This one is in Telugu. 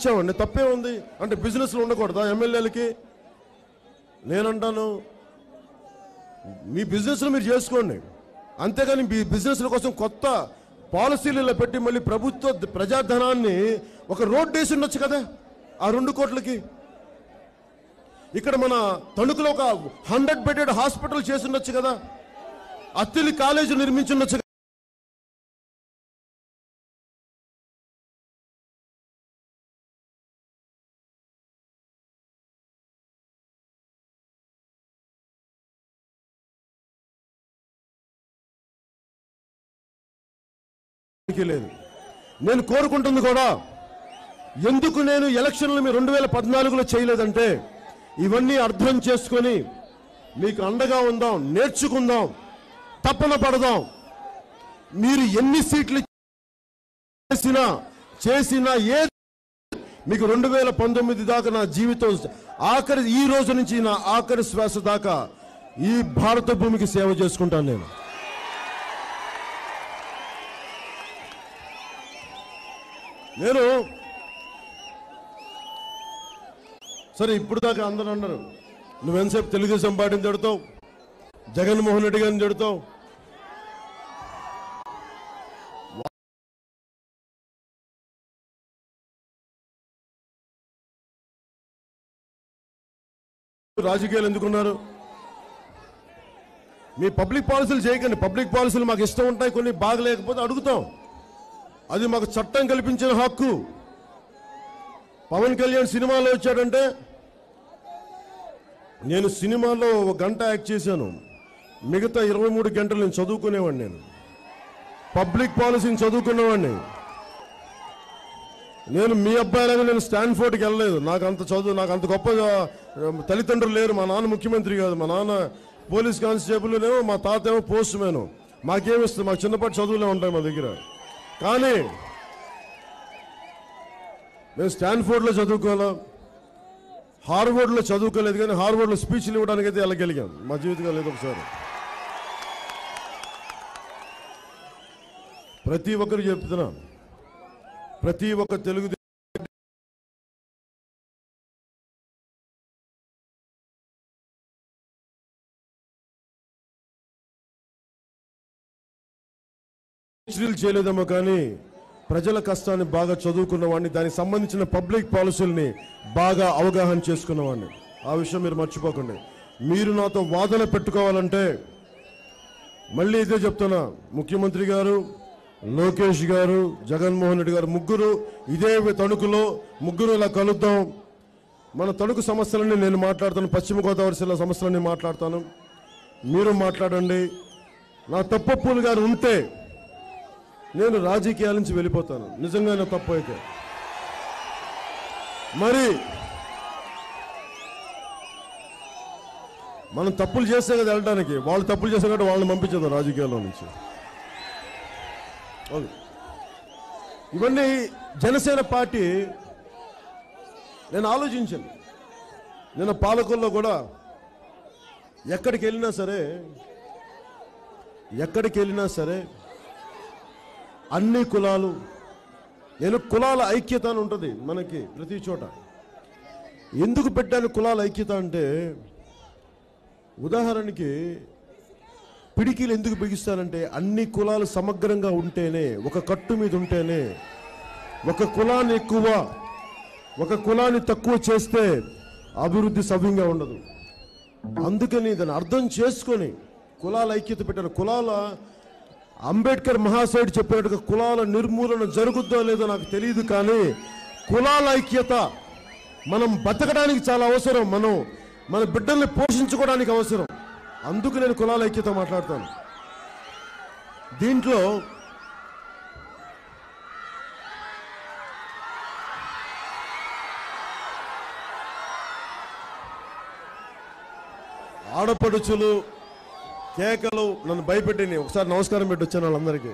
ఇచ్చామండి. తప్పే ఉంది. అంటే బిజినెస్లు ఉండకూడదా ఎమ్మెల్యేలకి? నేనంటాను మీ బిజినెస్లు మీరు చేసుకోండి. అంతేగాని మీ బిజినెస్ల కోసం కొత్త పాలసీలలో పెట్టి మళ్ళీ ప్రభుత్వ ప్రజాధనాన్ని ఒక రోడ్ వేసి ఉండొచ్చు కదా ఆ రెండు కోట్లకి? ఇక్కడ మన తణుకులో ఒక హండ్రెడ్ బెడెడ్ హాస్పిటల్ చేసి ఉండొచ్చు కదా అత్తిలి కాలేజీ నిర్మించి లేదు. నేను కోరుకుంటుంది కూడా ఎందుకు నేను ఎలక్షన్లు మీ రెండు వేల పద్నాలుగులో చేయలేదంటే ఇవన్నీ అర్థం చేసుకొని మీకు అండగా ఉందాం నేర్చుకుందాం తప్పన పడదాం. మీరు ఎన్ని సీట్లు చేసినా చేసినా ఏ మీకు రెండు వేల పంతొమ్మిది దాకా నా జీవితం ఆఖరి ఈ రోజు నుంచి నా ఆఖరి శ్వాస దాకా ఈ భారత భూమికి సేవ చేసుకుంటాను నేను. నేను సరే ఇప్పుడు దాకా అందరూ అన్నారు. నువ్వెంతసేపు తెలుగుదేశం పార్టీని తిడతావు? జగన్మోహన్ రెడ్డి గారిని తిడతావు? రాజకీయాలు ఎందుకున్నారు? మీ పబ్లిక్ పాలసీలు చేయకండి. పబ్లిక్ పాలసీలు మాకు ఇష్టం ఉంటాయి కొన్ని బాగలేకపోతే అడుగుతాం. అది మాకు చట్టం కల్పించిన హక్కు. పవన్ కళ్యాణ్ సినిమాలో వచ్చాడంటే నేను సినిమాలో ఒక గంట యాక్ట్ చేశాను. మిగతా ఇరవై మూడు గంటలు నేను చదువుకునేవాడిని నేను. పబ్లిక్ పాలసీని చదువుకునేవాడిని నేను. మీ అబ్బాయిలాగా నేను స్టాన్ఫోర్డ్కి వెళ్ళలేదు. నాకు అంత చదువు నాకు అంత గొప్ప తల్లిదండ్రులు లేరు. మా నాన్న ముఖ్యమంత్రి కాదు. మా నాన్న పోలీస్ కానిస్టేబుల్ ఏమో మా తాత ఏమో పోస్ట్ మ్యాన్ మాకేమిస్తుంది మాకు చిన్నపాటి చదువులే ఉంటాయి మా దగ్గర. కానీ మేము స్టాన్ఫోర్డ్లో చదువుకోలేం హార్వర్డ్లో చదువుకోలేదు కానీ హార్వర్డ్లో స్పీచ్లు ఇవ్వడానికి అయితే వెళ్ళగలిగాం. మా జీవితంలో లేదు ఒకసారి. ప్రతి ఒక్కరు చెప్తున్నాను ప్రతి ఒక్క తెలుగు PhD చేయలేదేమో కానీ ప్రజల కష్టాన్ని బాగా చదువుకున్న వాడిని దానికి సంబంధించిన పబ్లిక్ పాలసీలని బాగా అవగాహన చేసుకున్న వాడిని. ఆ విషయం మీరు మర్చిపోకండి. మీరు నాతో వాదన పెట్టుకోవాలంటే మళ్ళీ ఇదే చెప్తున్నా. ముఖ్యమంత్రి గారు లోకేష్ గారు జగన్మోహన్ రెడ్డి గారు ముగ్గురు ఇదే తణుకులో ముగ్గురు ఇలా కలుద్దాం. మన తణుకు సమస్యలని నేను మాట్లాడతాను పశ్చిమ గోదావరి జిల్లా సమస్యలని మాట్లాడతాను. మీరు మాట్లాడండి. నా తప్పప్పులు గారు ఉంటే నేను రాజకీయాల నుంచి వెళ్ళిపోతాను. నిజంగానే తప్పు అయితే. మరి మనం తప్పులు చేస్తే కదా వెళ్ళడానికి. వాళ్ళు తప్పులు చేస్తే కాబట్టి వాళ్ళని పంపించేద్దాం రాజకీయాల్లో నుంచి. ఇవన్నీ జనసేన పార్టీ నేను ఆలోచించాను. నేను పాలకుల్లో కూడా ఎక్కడికి వెళ్ళినా సరే ఎక్కడికి వెళ్ళినా సరే అన్ని కులాలు నేను కులాల ఐక్యత అని ఉంటుంది మనకి ప్రతి చోట. ఎందుకు పెట్టాను కులాల ఐక్యత అంటే ఉదాహరణకి పిడికిలు ఎందుకు బిగిస్తారంటే అన్ని కులాలు సమగ్రంగా ఉంటేనే ఒక కట్టు మీద ఉంటేనే ఒక కులాన్ని ఎక్కువ ఒక కులాన్ని తక్కువ చేస్తే అభివృద్ధి సవ్యంగా ఉండదు. అందుకని దాన్ని అర్థం చేసుకొని కులాల ఐక్యత పెట్టారు కులాల అంబేద్కర్ మహాశయుడు చెప్పినట్టుగా కులాల నిర్మూలన జరుగుద్దో లేదో నాకు తెలియదు కానీ కులాల ఐక్యత మనం బతకడానికి చాలా అవసరం మనం మన బిడ్డల్ని పోషించుకోవడానికి అవసరం. అందుకు నేను కులాల ఐక్యత మాట్లాడతాను. దీంట్లో ఆడపడుచులు కేకలు నన్ను భయపెట్టినాయి. ఒకసారి నమస్కారం పెట్టి వచ్చాను వాళ్ళందరికీ.